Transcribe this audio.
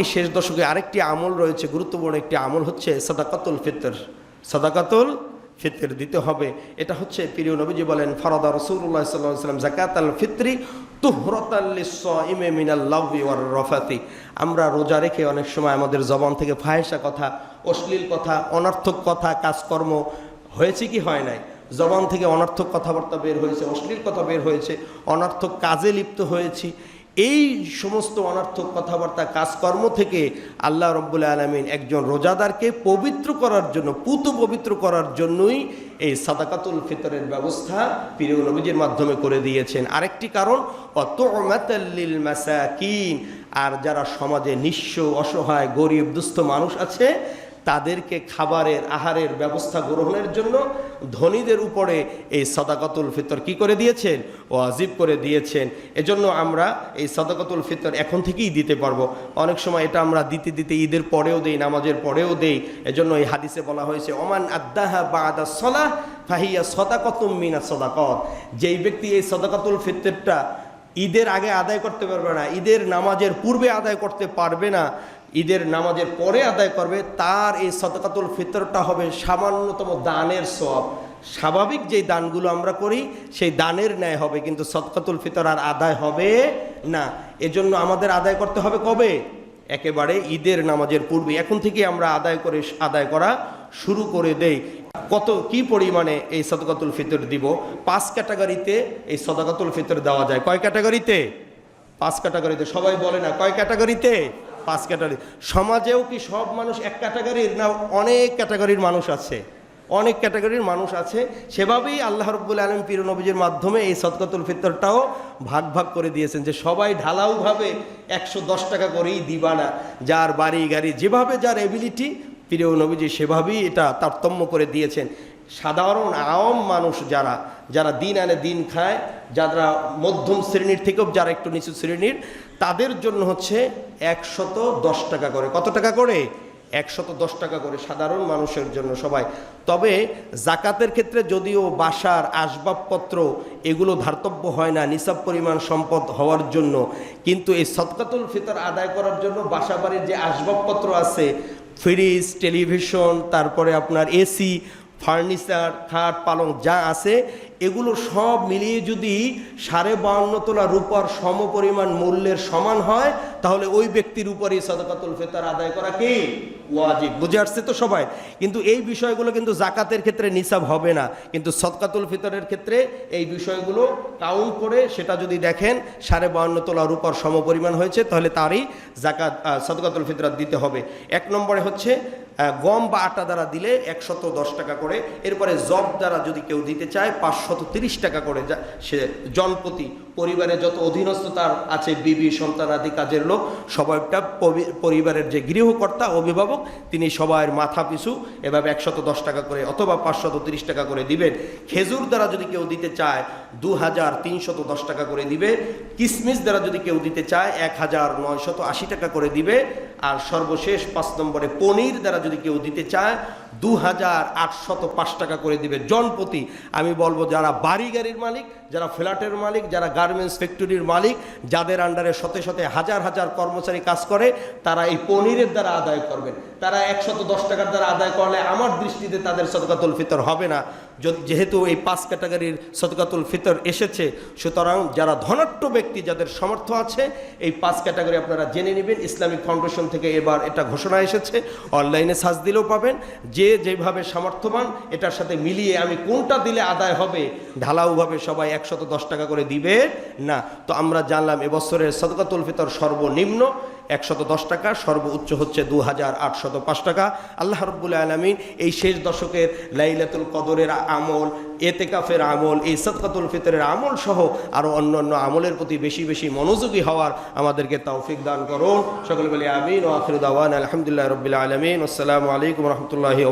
এই শেষ দশকে আরেকটি আমল রয়েছে, গুরুত্বপূর্ণ একটি আমল হচ্ছে সাদাকাতুল ফিতর। সাদাকাতুল ফিতর দিতে হবে। এটা হচ্ছে প্রিয় নবীজি বলেন, ফরাদা রসুল্লাহ সাল্লাহ সাল্লাম জাকাত আল ফিত্রি ওয়ার রফাতি। আমরা রোজা রেখে অনেক সময় আমাদের জবান থেকে ফাহেসা কথা, অশ্লীল কথা, অনর্থক কথা, কাজকর্ম হয়েছে কি হয় নাই? জবান থেকে অনর্থক কথাবার্তা বের হয়েছে, অশ্লীল কথা বের হয়েছে, অনর্থক কাজে লিপ্ত হয়েছি। এই সমস্ত অনর্থক কথাবার্তা, কাজকর্ম থেকে আল্লাহ রব্বুল আলমিন একজন রোজাদারকে পবিত্র করার জন্য, পুত পবিত্র করার জন্যই এই সাদাকাতুল ফিতরের ব্যবস্থা প্রিয় নবীজির মাধ্যমে করে দিয়েছেন। আরেকটি কারণ অত অমাতাল্লিল মাসাকিন, আর যারা সমাজে নিঃস্ব, অসহায়, গরিব, দুস্থ মানুষ আছে তাদেরকে খাবারের, আহারের ব্যবস্থা গ্রহণের জন্য ধনীদের উপরে এই সদাকাতুল ফিতর কি করে দিয়েছেন? ও আজিব করে দিয়েছেন। এজন্য আমরা এই সদাকাতুল ফিতর এখন থেকেই দিতে পারব। অনেক সময় এটা আমরা দিতে দিতে ঈদের পরেও দেই, নামাজের পরেও দেই। এজন্য এই হাদিসে বলা হয়েছে, ওমান আদাহা বা আদা সলাহ ফাহিয়া সদাকতুম মিনা সদাকত। যেই ব্যক্তি এই সদাকাতুল ফিতরটা ঈদের আগে আদায় করতে পারবে না, ঈদের নামাজের পূর্বে আদায় করতে পারবে না ঈদের নামাজের পরে আদায় করবে, তার এই সদকাতুল ফিতরটা হবে সামান্যতম দানের সব স্বাভাবিক যে দানগুলো আমরা করি, সেই দানের ন্যায় হবে, কিন্তু সদকাতুল ফিতর আর আদায় হবে না। এজন্য আমাদের আদায় করতে হবে কবে? একেবারে ঈদের নামাজের পূর্বে। এখন থেকে আমরা আদায় করে, আদায় করা শুরু করে দেই। কত, কি পরিমাণে এই সদকাতুল ফিতর দিব? পাঁচ ক্যাটাগরিতে এই সদকাতুল ফিতর দেওয়া যায়। কয় ক্যাটাগরিতে? পাঁচ ক্যাটাগরিতে। সবাই বলে না, কয় ক্যাটাগরিতে? পাঁচ ক্যাটাগরি। সমাজেও কি সব মানুষ এক ক্যাটাগরির? না, অনেক ক্যাটাগরির মানুষ আছে। অনেক ক্যাটাগরির মানুষ আছে। সেভাবেই আল্লাহ রব্বুল আলম পীর নবীজির মাধ্যমে এই সদকাতুল ফিতরটাও ভাগ ভাগ করে দিয়েছেন যে সবাই ঢালাওভাবে একশো দশ টাকা করেই দিবা না যার বাড়ি, গাড়ি, যেভাবে যার এবিলিটি প্রিয় নবীজি সেভাবেই এটা তারতম্য করে দিয়েছেন। সাধারণ আওম মানুষ যারা যারা দিন আনে দিন খায়, যারা মধ্যম শ্রেণির থেকেও যারা একটু নিচু শ্রেণির, তাদের জন্য হচ্ছে একশত দশ টাকা করে। কত টাকা করে? একশত দশ টাকা করে সাধারণ মানুষের জন্য সবাই। তবে জাকাতের ক্ষেত্রে যদিও বাসার আসবাবপত্র এগুলো ধার্তব্য হয় না, নিসাব পরিমাণ সম্পদ হওয়ার জন্য, কিন্তু এই সৎকাতুল ফিতর আদায় করার জন্য বাসা বাড়ির যে আসবাবপত্র আছে, ফ্রিজ, টেলিভিশন, তারপরে আপনার এসি, ফার্নিচার, খাট, পালং যা আছে এগুলো সব মিলিয়ে যদি সাড়ে বাউন্ন তোলা রূপার সম পরিমাণ মূল্যের সমান হয়, তাহলে ওই ব্যক্তির উপরই সদকাতুল ফেতার আদায় করা কি? ওয়াজিব। বুঝে আসছে তো সবাই? কিন্তু এই বিষয়গুলো কিন্তু জাকাতের ক্ষেত্রে নিসাব হবে না। কিন্তু সদকাতুল ফিতরের ক্ষেত্রে এই বিষয়গুলো কাউন্ট করে সেটা যদি দেখেন, সাড়ে বাউন্ন তোলা রূপার সম পরিমাণ হয়েছে, তাহলে তারই জাকাত সদকাতুল ফিতরাত দিতে হবে। এক নম্বরে হচ্ছে গম বা আটা দ্বারা দিলে একশত দশ টাকা করে। এরপরে জব দ্বারা যদি কেউ দিতে চায়, পাঁচশত তিরিশ টাকা করে। যা, সে জনপ্রতি পরিবারে যত অধীনস্থ তার আছে, বিবি সন্তানাদি কাজের লোক, সবাইটা পরিবারের যে গৃহকর্তা, অভিভাবক, তিনি সবার মাথা পিছু এভাবে একশত দশ টাকা করে অথবা পাঁচশত তিরিশ টাকা করে দিবেন। খেজুর দ্বারা যদি কেউ দিতে চায় দু হাজার তিনশত দশ টাকা করে দিবে। কিসমিস দ্বারা যদি কেউ দিতে চায় এক হাজার নয়শত আশি টাকা করে দিবে। আর সর্বশেষ পাঁচ নম্বরে পনির দ্বারা কেউ দিতে চায় দু হাজার আটশত পাঁচ টাকা করে দিবে। জনপ্রতি আমি বলব যারা বাড়ি গাড়ির মালিক, যারা ফ্ল্যাটের মালিক, যারা গার্মেন্টস ফ্যাক্টরির মালিক, যাদের আন্ডারে শতে শতে হাজার হাজার কর্মচারী কাজ করে, তারা এই পনিরের দ্বারা আদায় করবেন তারা একশত দশ টাকার দ্বারা আদায় করলে আমার দৃষ্টিতে তাদের সদকাতুল ফিতর হবে না। যদি- যেহেতু এই পাঁচ ক্যাটাগরির সদকাতুল ফিতর এসেছে, সুতরাং যারা ধনাঢ্য ব্যক্তি যাদের সামর্থ্য আছে, এই পাঁচ ক্যাটাগরি আপনারা জেনে নেবেন। ইসলামিক ফাউন্ডেশন থেকে এবার এটা ঘোষণা এসেছে। অনলাইনে সার্চ দিলেও পাবেন। যে যেভাবে সামর্থ্যবান, এটার সাথে মিলিয়ে আমি কোনটা দিলে আদায় হবে ঢালাউভাবে সবাই একশত দশ টাকা করে দিবে? না। তো আমরা জানলাম এবছরের সদকাতুল ফিতর সর্বনিম্ন। একশত দশ টাকা, সর্বোচ্চ হচ্ছে দু হাজার আটশত পাঁচ টাকা। আল্লাহ রব্বুল আলমিন এই শেষ দশকের লাইলাতুল কদরের আমল, এতেকাফের আমল, এই সদকাতুল ফিতরের আমল সহ আরও অন্য অন্য আমলের প্রতি বেশি বেশি মনোযোগী হওয়ার আমাদেরকে তৌফিক দান করুন। সকলে বলি আমিন ও আখির দাওয়ান আলহামদুলিল্লাহ রবিল আলমিন। আসসালামু আলাইকুম রহমতুল্লাহি